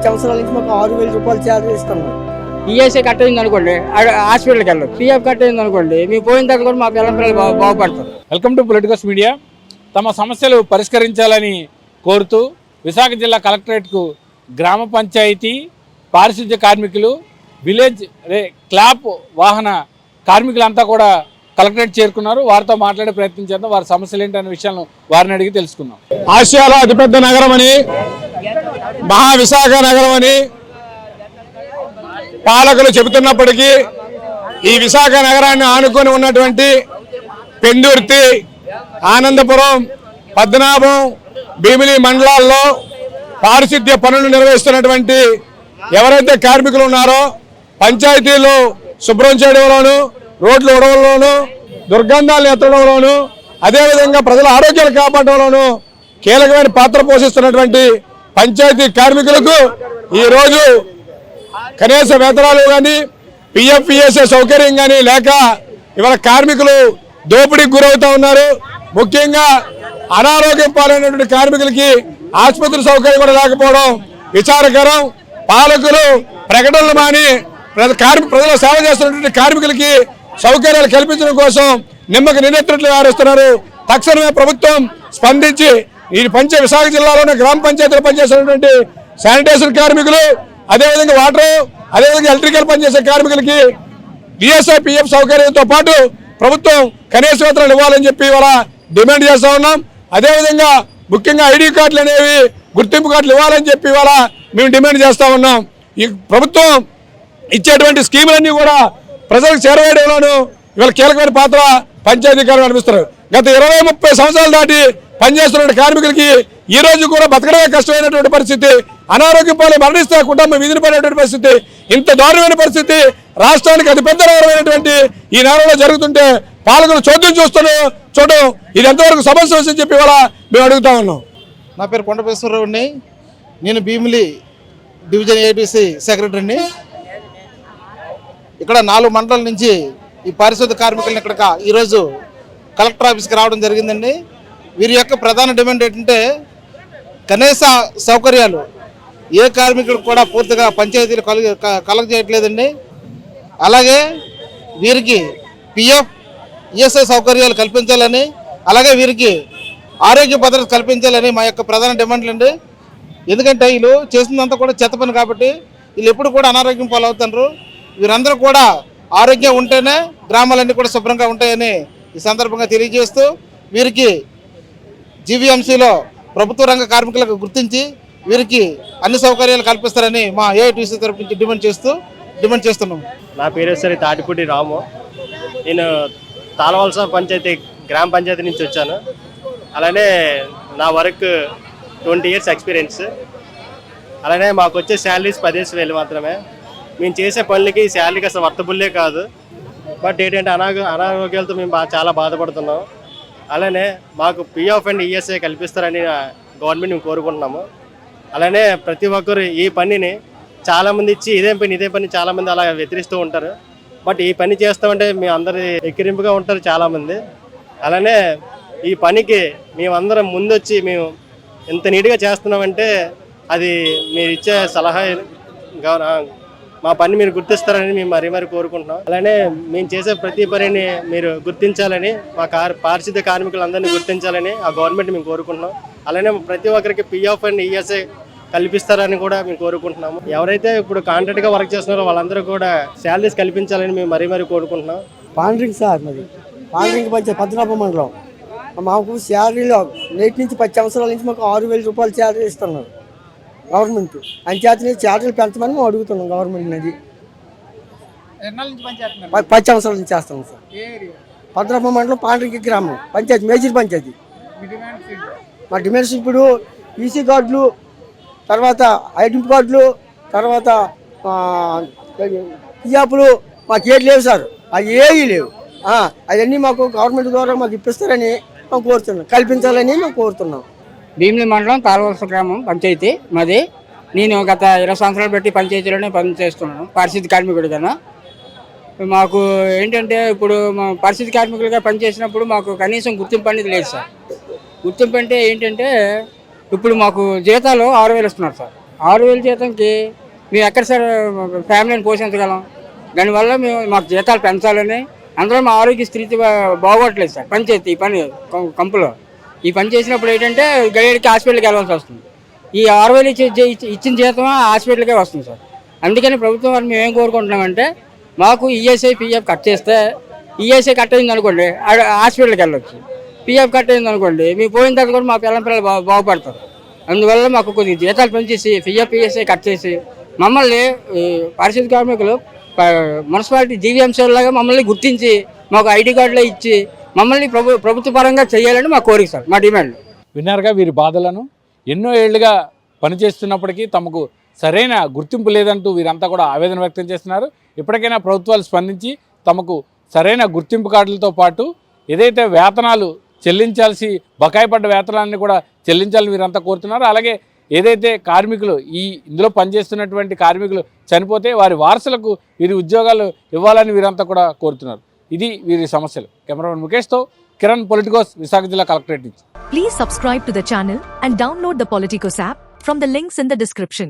పది సంవత్సరాల నుంచి మాకు ఆరు వేల రూపాయలు శాలరీ ఇస్తున్నారు ఈఎస్ఐ కట్టేది అనుకోండి హాస్పిటల్కి వెళ్ళదు పిఎఫ్ కట్టేది అనుకోండి మేము పోయిన తర్వాత కూడా మా పిల్లల పిల్లలు బాగు బాగుపడతారు. వెల్కమ్ టు పొలిటికల్స్ మీడియా తమ సమస్యలు పరిష్కరించాలని కోరుతూ విశాఖ జిల్లా కలెక్టరేట్కు గ్రామ పంచాయతీ పారిశుద్ధ్య కార్మికులు విలేజ్ క్లాప్ వాహన కార్మికులంతా కూడా కలెక్టరేట్ చేరుకున్నారు. వారితో మాట్లాడే ప్రయత్నం చేద్దాం. వారి సమస్యలు ఏంటనే విషయాలను వారిని అడిగి తెలుసుకుందాం. ఆసియాలో అతిపెద్ద నగరం అని మహా విశాఖ నగరం అని పాలకులు చెబుతున్నప్పటికీ ఈ విశాఖ నగరాన్ని ఆనుకొని ఉన్నటువంటి పెందుర్తి ఆనందపురం పద్మనాభం భీమిలి మండలాల్లో పారిశుద్ధ్య పనులు నిర్వహిస్తున్నటువంటి ఎవరైతే కార్మికులు ఉన్నారో పంచాయతీలు శుభ్రం చేయడంలోను రోడ్లు ఉడవడంలోను దుర్గంధాలను ఎత్తడంలోను అదేవిధంగా ప్రజల ఆరోగ్యాలు కాపాడడంలోను కీలకమైన పాత్ర పోషిస్తున్నటువంటి పంచాయతీ కార్మికులకు ఈరోజు కనీస వేతనాలు కానీ పిఎఫ్పిఎస్ఏ సౌకర్యం కానీ లేక ఇవాళ కార్మికులు దోపిడీకి గురవుతూ ఉన్నారు. ముఖ్యంగా అనారోగ్యం పాలైనటువంటి కార్మికులకి ఆసుపత్రి సౌకర్యం కూడా లేకపోవడం విచారకరం. పాలకులు ప్రకటనలు మాని కార్మి ప్రజల సేవ చేస్తున్నటువంటి కార్మికులకి సౌకర్యాలు కల్పించడం కోసం నిమ్మకి నిన్నెత్తినట్లు వ్యవహరిస్తున్నారు. తక్షణమే ప్రభుత్వం స్పందించి ఈ పంచ విశాఖ జిల్లాలోని గ్రామ పంచాయతీలు పనిచేసినటువంటి శానిటేషన్ కార్మికులు అదేవిధంగా వాటర్ అదేవిధంగా ఎలక్ట్రికల్ పనిచేసే కార్మికులకి డిఎస్ఐ పిఎఫ్ సౌకర్యంతో పాటు ప్రభుత్వం కనీస వేతనాలు ఇవ్వాలని చెప్పి ఇవాళ డిమాండ్ చేస్తూ ఉన్నాం. అదేవిధంగా ముఖ్యంగా ఐడి కార్డులు అనేవి గుర్తింపు కార్డులు ఇవ్వాలని చెప్పి ఇవాళ మేము డిమాండ్ చేస్తూ ఉన్నాం. ఈ ప్రభుత్వం ఇచ్చేటువంటి స్కీములన్నీ కూడా ప్రజలకు చేరవేయడంలోనూ ఇవాళ కీలకమైన పాత్ర పంచాయతీ కార్మికులు అనిపిస్తారు గత ఇరవై ముప్పై సంవత్సరాలు దాటి పనిచేస్తున్న కార్మికులకి ఈ రోజు కూడా బతకడమే కష్టమైనటువంటి పరిస్థితి. అనారోగ్యం పాలు మరణిస్తే కుటుంబం విధిని పడేటువంటి పరిస్థితి. ఇంత దారుణమైన పరిస్థితి. రాష్ట్రానికి అతిపెద్ద నగరమైనటువంటి ఈ నగరంలో జరుగుతుంటే పాలకులు చోద్యం చూస్తాను చూడడం ఇది ఎంతవరకు సమస్య వస్తుందని చెప్పి ఇవాళ మేము అడుగుతా ఉన్నాం. నా పేరు కొండపేశ్వరరావుని నేను భీమిలి డివిజన్ ఏటీసీ సెక్రటరీని. ఇక్కడ నాలుగు మండలాల నుంచి ఈ పారిశుద్ధ కార్మికులను ఇక్కడ ఈరోజు కలెక్టర్ ఆఫీస్కి రావడం జరిగిందండి. వీరి యొక్క ప్రధాన డిమాండ్ ఏంటంటే కనీస సౌకర్యాలు ఏ కార్మికులకు కూడా పూర్తిగా పంచాయతీలు కలుగ కలగజేయట్లేదండి. అలాగే వీరికి పిఎఫ్ ఈఎస్ఐ సౌకర్యాలు కల్పించాలని అలాగే వీరికి ఆరోగ్య భద్రత కల్పించాలని మా యొక్క ప్రధాన డిమాండ్లు అండి ఎందుకంటే వీళ్ళు చేసినంత కూడా చెత్త పని కాబట్టి వీళ్ళు ఎప్పుడు కూడా అనారోగ్యం పాలవుతున్నారు వీరందరూ కూడా ఆరోగ్యం ఉంటేనే గ్రామాలన్నీ కూడా శుభ్రంగా ఉంటాయని ఈ సందర్భంగా తెలియజేస్తూ వీరికి జీవీఎంసీలో ప్రభుత్వ రంగ కార్మికులకు గుర్తించి వీరికి అన్ని సౌకర్యాలు కల్పిస్తారని మా ఏఐటీసీ తరపు నుంచి డిమాండ్ చేస్తూ డిమాండ్ చేస్తున్నాం. నా పేరు సరి తాటిపూడి రాము. నేను తాళవలస పంచాయతీ గ్రామ పంచాయతీ నుంచి వచ్చాను. అలానే నా వర్క్ ట్వంటీ ఇయర్స్ ఎక్స్పీరియన్స్. అలానే మాకు వచ్చే శాలరీస్ పదిహేను వేలు మాత్రమే. మేము చేసే పనులకి శాలరీకి అసలు వర్తబుల్లే కాదు. బట్ ఏంటంటే అనాగ అనారోగ్యాలతో మేము చాలా బాధపడుతున్నాం. అలానే మాకు పిఎఫ్ అండ్ ఈఎస్ఐ కల్పిస్తారని గవర్నమెంట్ మేము కోరుకుంటున్నాము. అలానే ప్రతి ఒక్కరు ఈ పనిని చాలామంది ఇచ్చి ఇదే పని ఇదే పని చాలామంది అలా వ్యతిరిస్తూ ఉంటారు. బట్ ఈ పని చేస్తామంటే మీ అందరి ఎక్కిరింపుగా ఉంటారు చాలామంది. అలానే ఈ పనికి మేమందరం ముందొచ్చి మేము ఎంత నీట్గా చేస్తున్నామంటే అది మీరు ఇచ్చే సలహా గవ- మా పని మీరు గుర్తిస్తారని మేము మరీ మరీ కోరుకుంటున్నాం. అలానే మేము చేసే ప్రతి పనిని మీరు గుర్తించాలని మా కార్ పారిశుద్ధ్య కార్మికులందరినీ గుర్తించాలని ఆ గవర్నమెంట్ మేము కోరుకుంటున్నాం. అలానే ప్రతి ఒక్కరికి పిఎఫ్ అండ్ ఈఎస్ఐ కల్పిస్తారని కూడా మేము కోరుకుంటున్నాము. ఎవరైతే ఇప్పుడు కాంట్రాక్ట్గా వర్క్ చేస్తున్నారో వాళ్ళందరూ కూడా శాలరీస్ కల్పించాలని మేము మరీ మరీ కోరుకుంటున్నాం. పాండ్రింగ్ సార్ మరి పాండ్రింగ్ పంచాయతీ పద్మనాభ మండలం. మాకు శాలరీలో నేటి నుంచి పది అవసరాల నుంచి మాకు ఆరు వేల రూపాయలు శాలరీ ఇస్తున్నారు. గవర్నమెంట్. పంచాయతీ శాలరీలు పెంచమని మేము అడుగుతున్నాం గవర్నమెంట్ అది పది సంవత్సరాల నుంచి చేస్తాం సార్. పద్మనాభ మండలం పాండ్రింగ్ గ్రామం. పంచాయతీ మేజర్ పంచాయతీ. మా డిమాండ్స్ ఇప్పుడు ఈసీ కార్డులు తర్వాత ఐడెంటి కార్డులు తర్వాత పియాపులు మాకు ఏది లేవు సార్. అవి ఏవి లేవు. అవన్నీ మాకు గవర్నమెంట్ ద్వారా మాకు ఇప్పిస్తారని మేము కోరుతున్నాం. కల్పించాలని మేము కోరుతున్నాం. భీమిలి మండలం తాళవలస గ్రామం పంచాయతీ. మాది నేను గత ఇరవై సంవత్సరాలు పెట్టి పంచాయతీలోనే పని చేస్తున్నాను పరిస్థితి కార్మికుడిగా మాకు ఏంటంటే ఇప్పుడు మా పరిస్థితి కార్మికులుగా పనిచేసినప్పుడు మాకు కనీసం గుర్తింపు అనేది లేదు సార్. గుర్తింపు అంటే ఏంటంటే ఇప్పుడు మాకు జీతాలు ఆరు వేలు ఇస్తున్నారు సార్. ఆరు వేలు జీతంకి మేము ఎక్కడ సార్ ఫ్యామిలీని పోషించగలం? దానివల్ల మేము మాకు జీతాలు పెంచాలని అందులో మా ఆరోగ్య స్థితి బాగోట్లేదు సార్ పని చేస్తే ఈ పని కంపులో. ఈ పని చేసినప్పుడు ఏంటంటే గడికి హాస్పిటల్కి వెళ్ళాల్సి వస్తుంది. ఈ ఆరు వేలు ఇచ్చి ఇచ్చిన జీతం హాస్పిటల్కే వస్తుంది సార్. అందుకని ప్రభుత్వం వారు మేము ఏం కోరుకుంటున్నామంటే మాకు ఈఎస్ఐ పిఎఫ్ కట్ చేస్తే ఈఎస్ఐ కట్ అయింది అనుకోండి హాస్పిటల్కి వెళ్ళొచ్చు. పిఎఫ్ కట్ అయింది అనుకోండి మీరు పోయిన తర్వాత కూడా మా పిల్లల పిల్లలు బాగు బాగుపడతారు. అందువల్ల మాకు కొద్దిగా జీతాలు పెంచేసి పిఎఫ్ పిఎస్ఐ కట్ చేసి మమ్మల్ని పారిశుద్ధ కార్మికులు మున్సిపాలిటీ జీవీఎంసీలాగా మమ్మల్ని గుర్తించి మాకు ఐడి కార్డులు ఇచ్చి మమ్మల్ని ప్రభు ప్రభుత్వ పరంగా చేయాలని మా కోరిక సార్ మా డిమాండ్. విన్నారుగా వీరి బాధలను? ఎన్నో ఏళ్ళుగా పనిచేస్తున్నప్పటికీ తమకు సరైన గుర్తింపు లేదంటూ వీరంతా కూడా ఆవేదన వ్యక్తం చేస్తున్నారు. ఇప్పటికైనా ప్రభుత్వాలు స్పందించి తమకు సరైన గుర్తింపు కార్డులతో పాటు ఏదైతే వేతనాలు చెల్లించాల్సి బకాయి పడ్డ వేతనాన్ని కూడా చెల్లించాలని వీరంతా కోరుతున్నారు. అలాగే ఏదైతే కార్మికులు ఈ ఇందులో పనిచేస్తున్నటువంటి కార్మికులు చనిపోతే వారి వారసులకు వీరి ఉద్యోగాలు ఇవ్వాలని వీరంతా కూడా కోరుతున్నారు. ఇది వీరి సమస్యలు కెమెరామెన్ ముఖేష్తో కిరణ్ పొలిటికోస్ విశాఖ జిల్లా కలెక్టరేట్ నుంచి Please subscribe to the channel and download the Politicos app from the links in the description.